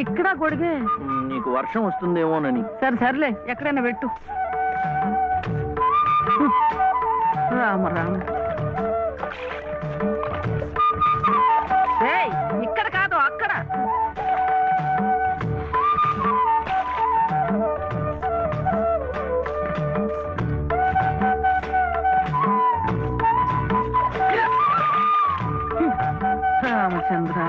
ఇక్కడ గొడిగే నీకు వర్షం వస్తుందేమోనని. సరే సర్లే ఎక్కడైనా పెట్టు. రామ రామ. ఇక్కడ కాదు అక్కడ. రామచంద్ర.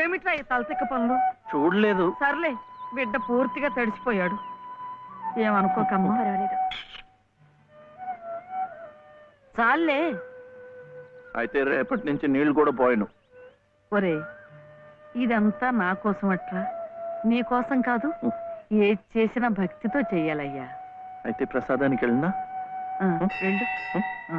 ఏమిట్రా ఈ తలతిక్క పనులు? చూడలేదు. సర్లే బిడ్డ పూర్తిగా తడిసిపోయాడు ఏమనుకోకమ్మా పర్వాలేదు. చాలే అయితే రేపటి నుంచి నీళ్ళు కూడా పోయాను. ఒరే ఇదంతా నా కోసం అట్రా నీ కోసం కాదు ఏది చేసినా భక్తితో చెయ్యాలయ్యా. అయితే ప్రసాదానికి వెళ్ళినా? వెళ్ళు. ఆ.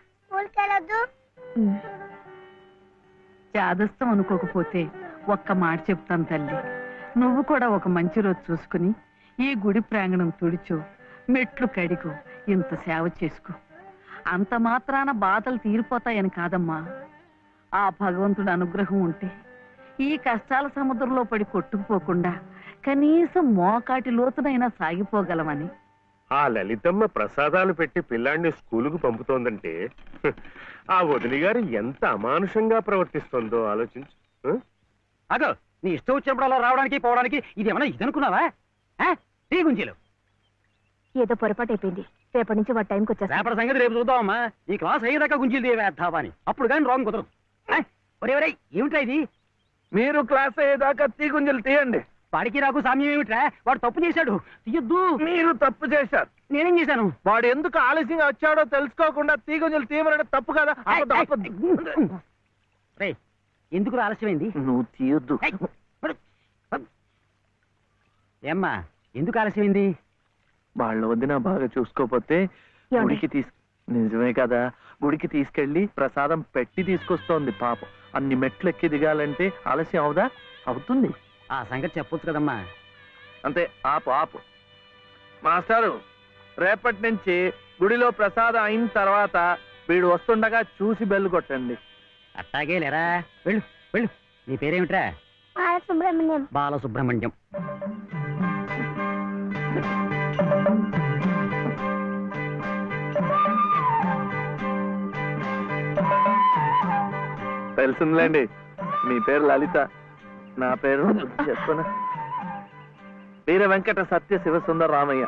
స్కూల్కి చాదస్తం అనుకోకపోతే ఒక్క మాట చెప్తాను తల్లి. నువ్వు కూడా ఒక మంచి రోజు చూసుకుని ఈ గుడి ప్రాంగణం తుడిచో మెట్లు కడిగో ఇంత సేవ చేసుకో. అంత మాత్రాన బాధలు తీరిపోతాయని కాదమ్మా. ఆ భగవంతుడి అనుగ్రహం ఉంటే ఈ కష్టాల సముద్రంలో పడి కొట్టుకుపోకుండా కనీసం మోకాటి లోతునైనా సాగిపోగలమని. ఆ లలితమ్మ ప్రసాదాలు పెట్టి పిల్లాడిని స్కూలుకు పంపుతోందంటే ఆ వదిలి గారు ఎంత అమానుషంగా ప్రవర్తిస్తోందో ఆలోచించు? అదో నీ ఇష్టం వచ్చినప్పుడు అలా రావడానికి పోవడానికి ఇది ఏమన్నా ఇది అనుకున్నావా ఆ? టీ గుంజీలు. ఏదో పొరపాటు అయిపోయింది. రేపటి నుంచి వాడు టైంకి వచ్చేస్తా. రేపటి సంగతి రేపు చూద్దామమ్మా. ఈ క్లాస్ అయ్యేదాకా గుంజీలు తీవేద్దావా అని అప్పుడు కానీ రాంగ్ కుదరదు. ఏయ్, ఒరే ఒరే ఏమిట్రా ఇది? మీరు క్లాస్ అయ్యేదాకా తీగుంజలు తీయండి. వాడికి నాకు సామ్యం ఏమిట్రా? వాడు తప్పు చేశాడు. తీయొద్దు. మీరు తప్పు చేశారు. నేనేం చేశాను? వాడు ఎందుకు ఆలస్యంగా వచ్చాడో తెలుసుకోకుండా తీగుంజలు తీయమనడం తప్పు కదా? ఆపొద్దు, ఆపొద్దు. రే ఎందుకు ఆలస్యమైంది? నువ్వు తీయొద్దు. ఏయ్, పడు. ఏమ్మా ఎందుకు ఆలస్యమైంది? వాళ్ళ వదిన బాగా చూసుకోపోతే ఏమండి? గుడికి తీసు నిజమే కదా? గుడికి తీసుకెళ్ళి ప్రసాదం పెట్టి తీసుకొస్తోంది పాపం. అన్ని మెట్లు ఎక్కి దిగాలంటే ఆలస్యం అవుదా? అవుతుంది. ఆ సంగతి చెప్పొచ్చు కదమ్మా. అంతే ఆపు ఆపు. మాస్టారు రేపటి నుంచి గుడిలో ప్రసాదం అయిన తర్వాత వీడు వస్తుండగా చూసి బెల్లు కొట్టండి. అట్టాగే లేరా? వెళ్ళు వెళ్ళు. నీ పేరేమిట్రా? బాలసుబ్రహ్మణ్యం. బాలసుబ్రహ్మణ్యం. తెలిసిందిలేండి. మీ పేరు లలిత. నా పేరు చెప్పున? వీర వెంకట సత్య శివసుందర రామయ్య.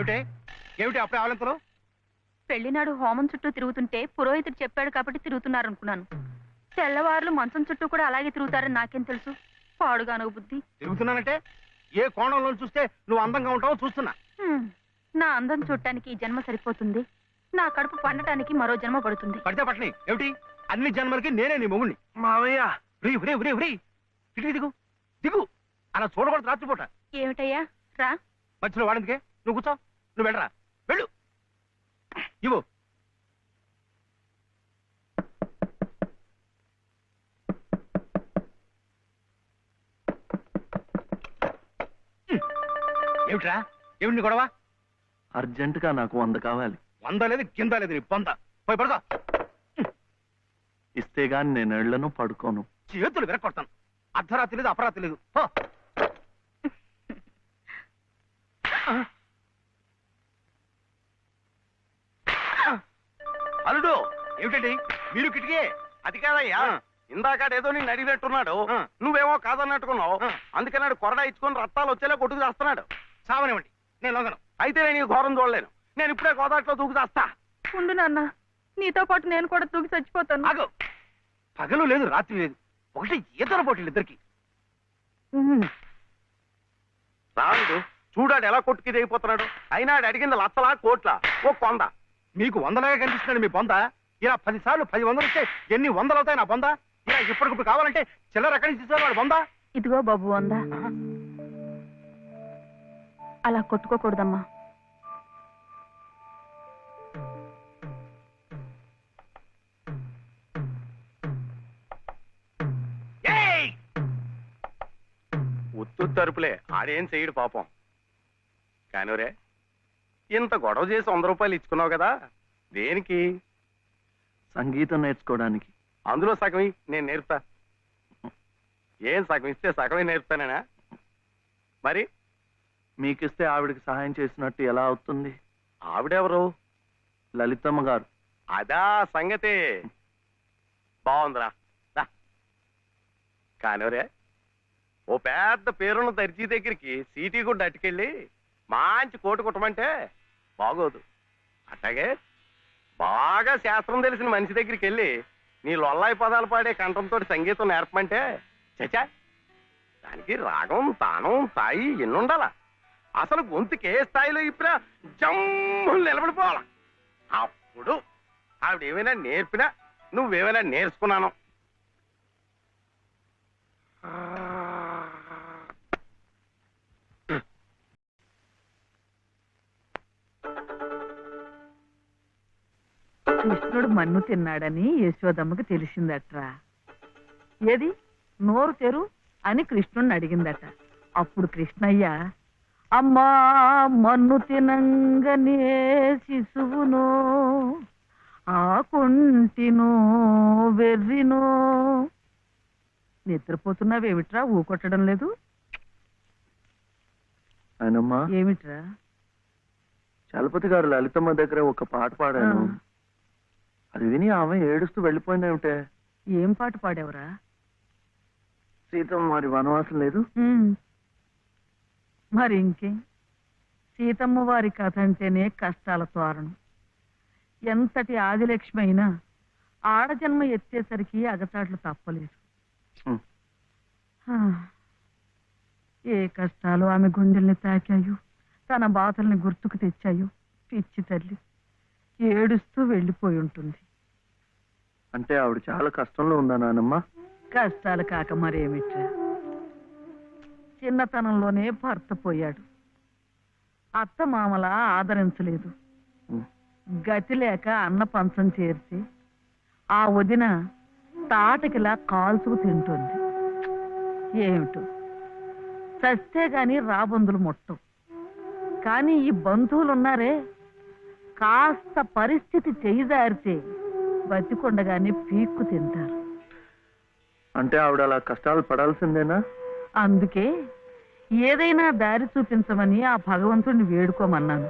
ఏమిటి? ఏమిటి అప్పుడే ఆవలింతలు పెళ్ళినాడు హోమం చుట్టూ తిరుగుతుంటే పురోహితుడు చెప్పాడు కాబట్టి తిరుగుతున్నారు అనుకున్నాను తెల్లవారులు మంచం చుట్టూ కూడా అలాగే తిరుగుతారని నాకేం తెలుసు? పాడుగాను బుద్ధి. తిరుగుతున్నానంటే? ఏ కోణంలో చూస్తే నువ్వు అందంగా ఉంటావో చూస్తున్నా. హ్మ్. నా అందం చూడటానికి ఈ జన్మ సరిపోతుంది. నా కడుపు పండటానికి మరో జన్మ పడుతుంది. పడితే పట్టని. ఏమిటి? అన్ని జన్మలకి నేనే నీ మొగుణ్ణి. మావయ్య. రీ రీ రీ రీ ఇటు దిగు. దిగు. అలా చూడకూడదు రాత్రిపూట. ఏమిటయ్యా? రా. మధ్యలో వాడిందికే? నువ్వు కూర్చో. నువ్వు వెళ్ళరా? వెళ్ళు. ఇవ్వు. ఏమిట్రా? ఏమిటి గొడవ? అర్జెంటుగా నాకు వంద కావాలి. వంద లేదు కింద లేదు నీ పొంద పోయి పడుకో. ఇస్తే గాని నేను ఎళ్ళను పడుకోను. చేతులు విరక్కొడతాను. అర్ధరాత్రి లేదు అపరాత్రి లేదు. పో. అల్లుడు ఏమిటండి? మీరు కిటికీ? అది కాదయ్యా. ఇందాక ఏదో నేను అడిగినట్టున్నాడు. నువ్వేమో కాదన్నట్టుకున్నావు. అందుకన్నాడు కొరడా ఇచ్చుకొని రక్తాలు వచ్చేలా కొట్టుకు చేస్తున్నాడు. సావనివ్వండి నేను లొంగను. అయితే నేను ఘోరం చూడలేను. నేను ఇప్పుడే గోదాట్లో దూకు చేస్తా. ఉండు నాన్న నీతో పాటు నేను కూడా తూగి చచ్చిపోతాను. ఆగు. పగలు లేదు రాత్రి లేదు. ఒకటి ఈతల పోటీలు ఇద్దరికి. రాడు చూడాడు ఎలా కొట్టుకి దిగిపోతున్నాడు అయినా ఆడు అడిగింది లచ్చలా కోట్ల ఓ కొంద మీకు వందలాగా కనిపిస్తున్నాడు మీ బొంద. ఇలా పది సార్లు పది వందలు వస్తే ఎన్ని వందలు అవుతాయి నా బొంద? ఇలా ఇప్పటికిప్పుడు కావాలంటే చిల్లర ఎక్కడి నుంచి ఇస్తారు వాడు బొంద? ఇదిగో బాబు అందా అలా కొట్టుకోకూడదమ్మా. ఏయ్! ఉత్తు తరుపులే. ఆడేం చెయ్యడు పాపం. కానివరే ఇంత గొడవ చేసి వంద రూపాయలు ఇచ్చుకున్నావు కదా? దేనికి? సంగీతం నేర్చుకోవడానికి. అందులో సగం ఇయ్యి, నేను నేర్పుతా. ఏం సగం ఇస్తే సగమే నేర్పుతానేనా? మరి? మీకిస్తే ఆవిడకి సహాయం చేసినట్టు ఎలా అవుతుంది? ఆవిడెవరు? లలితమ్మ గారు. అదా సంగతి. బాగుందిరా. దా. కానివరే ఓ పెద్ద పేరున్న దర్జీ దగ్గరికి సీటీ కూడా అట్టుకెళ్ళి మంచి కోటు కుట్టమంటే బాగోదు. అట్లాగే బాగా శాస్త్రం తెలిసిన మనిషి దగ్గరికి వెళ్ళి నీ లొల్లాయి పదాలు పాడే కంఠంతో సంగీతం నేర్పమంటే చచా. దానికి రాగం తానం తాయి ఎన్నుండాల అసలు గొంతుకి ఏ స్థాయిలో ఇప్పుడా జమ్ము నిలబడిపోవాలా? అప్పుడు ఆవిడ ఏమైనా నేర్పినా నువ్వేమైనా నేర్చుకున్నాను. కృష్ణుడు మన్ను తిన్నాడని యశోదమ్మకి తెలిసిందట్రా. ఏది? నోరు తెరు అని కృష్ణుడిని అడిగిందట. అప్పుడు కృష్ణయ్య అమ్మా మన్ను తినంగనే శిశువునో ఆకుంటినో వెర్రినో. నిద్రపోతున్నావేమిట్రా? ఊకొట్టడం లేదు. ఏమిట్రా? చలపతి గారు లలితమ్మ దగ్గర ఒక పాట పాడాను. ఆ. అది విని ఆమె ఏడుస్తూ వెళ్ళిపోయిందేమిటే? ఏం పాట పాడావురా? సీతమ్మ మరి వనవాసం లేదు. మరి ఇంకే? సీతమ్మ వారి కథ అంటేనే కష్టాల తోరణం. ఎంతటి ఆదిలక్ష్మి అయినా ఆడజన్మ ఎత్తేసరికి అగచాట్లు తప్పలేదు. ఏ కష్టాలు ఆమె గుండెల్ని తాకాయో తన బాధల్ని గుర్తుకు తెచ్చాయో పిచ్చి తల్లి. ఏడుస్తూ వెళ్ళిపోయి ఉంటుంది. అంటే ఆవిడ చాలా కష్టంలో ఉందా నానమ్మ? కష్టాలు కాక మరేమిట్రా? చిన్నతనంలోనే భర్త పోయాడు. అత్త మామల ఆదరించలేదు. గతి లేక అన్న పంచం చేర్చి ఆ వదిన తాటకిలా కాల్చుకు తింటుంది. ఏమిటో? చస్తే గాని రాబందులు ముట్టం. కానీ ఈ బంధువులు ఉన్నారే కాస్త పరిస్థితి చేయిదారితే బతికొండగానే పీక్కు తింటారు. అంటే ఆవిడ అలా కష్టాలు పడాల్సిందేనా? అందుకే ఏదైనా దారి చూపించమని ఆ భగవంతుడిని వేడుకోమన్నాను.